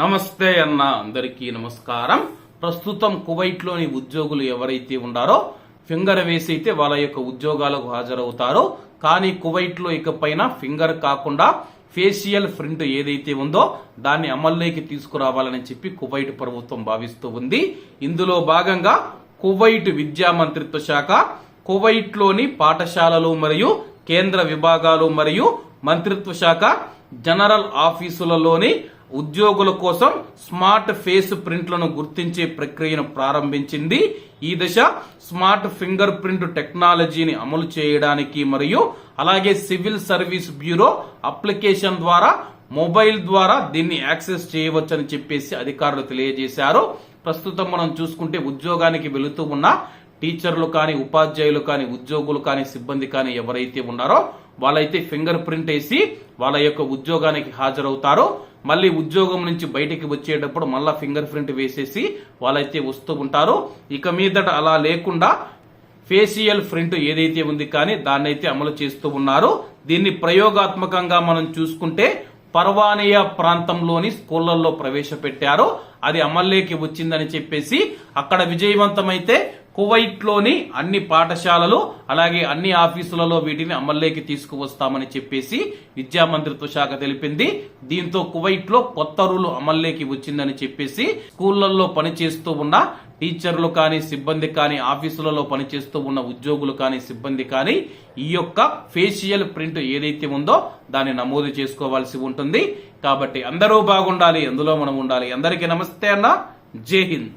నమస్తే అన్న అందరికీ నమస్కారం. ప్రస్తుతం కువైట్లోని ఉద్యోగులు ఎవరైతే ఉన్నారో ఫింగర్ వేసి అయితే వాళ్ళ యొక్క ఉద్యోగాలకు హాజరవుతారో. కానీ కువైట్లో ఇకపైన ఫింగర్ కాకుండా ఫేషియల్ ప్రింట్ ఏదైతే ఉందో దాన్ని అమల్లోకి తీసుకురావాలని చెప్పి కువైట్ ప్రభుత్వం భావిస్తూ ఉంది. ఇందులో భాగంగా కువైట్ విద్యా మంత్రిత్వ శాఖ కువైట్లోని పాఠశాలలు మరియు కేంద్ర విభాగాలు మరియు మంత్రిత్వ శాఖ జనరల్ ఆఫీసులలోని ఉద్యోగుల కోసం స్మార్ట్ ఫేస్ ప్రింట్లను గుర్తించే ప్రక్రియను ప్రారంభించింది. ఈ దశ స్మార్ట్ ఫింగర్ ప్రింట్ టెక్నాలజీని అమలు చేయడానికి మరియు అలాగే సివిల్ సర్వీస్ బ్యూరో అప్లికేషన్ ద్వారా మొబైల్ ద్వారా దీన్ని యాక్సెస్ చేయవచ్చని చెప్పేసి అధికారులు తెలియజేశారు. ప్రస్తుతం మనం చూసుకుంటే ఉద్యోగానికి వెళుతూ ఉన్న టీచర్లు కానీ ఉపాధ్యాయులు కానీ ఉద్యోగులు కానీ సిబ్బంది కానీ ఎవరైతే ఉన్నారో వాళ్ళైతే ఫింగర్ ప్రింట్ వేసి వాళ్ళ యొక్క ఉద్యోగానికి హాజరవుతారో మళ్ళీ ఉద్యోగం నుంచి బయటికి వచ్చేటప్పుడు మళ్ళా ఫింగర్ ప్రింట్ వేసేసి వాళ్ళైతే వస్తూ ఉంటారు ఇక మీదట అలా లేకుండా ఫేషియల్ ప్రింట్ ఏదైతే ఉంది కానీ దాన్ని అయితే అమలు చేస్తూ ఉన్నారు దీన్ని ప్రయోగాత్మకంగా మనం చూసుకుంటే పర్వానియా ప్రాంతంలోని స్కూళ్ళలో ప్రవేశపెట్టారు అది అమల్లోకి వచ్చిందని చెప్పేసి అక్కడ విజయవంతమైతే కువైట్లోని అన్ని పాఠశాలలు అలాగే అన్ని ఆఫీసులలో వీటిని అమల్లోకి తీసుకువస్తామని చెప్పేసి విద్యా మంత్రిత్వ శాఖ తెలిపింది. దీంతో కువైట్లో కొత్త రూలు అమల్లోకి వచ్చిందని చెప్పేసి స్కూళ్ళలో పనిచేస్తూ ఉన్న టీచర్లు కానీ సిబ్బంది కానీ ఆఫీసులలో పనిచేస్తూ ఉన్న ఉద్యోగులు కానీ సిబ్బంది కానీ ఈ యొక్క ఫేషియల్ ప్రింట్ ఏదైతే ఉందో దాన్ని నమోదు చేసుకోవాల్సి ఉంటుంది. కాబట్టి అందరూ బాగుండాలి అందులో మనం ఉండాలి. అందరికీ నమస్తే అన్న. జై హింద్.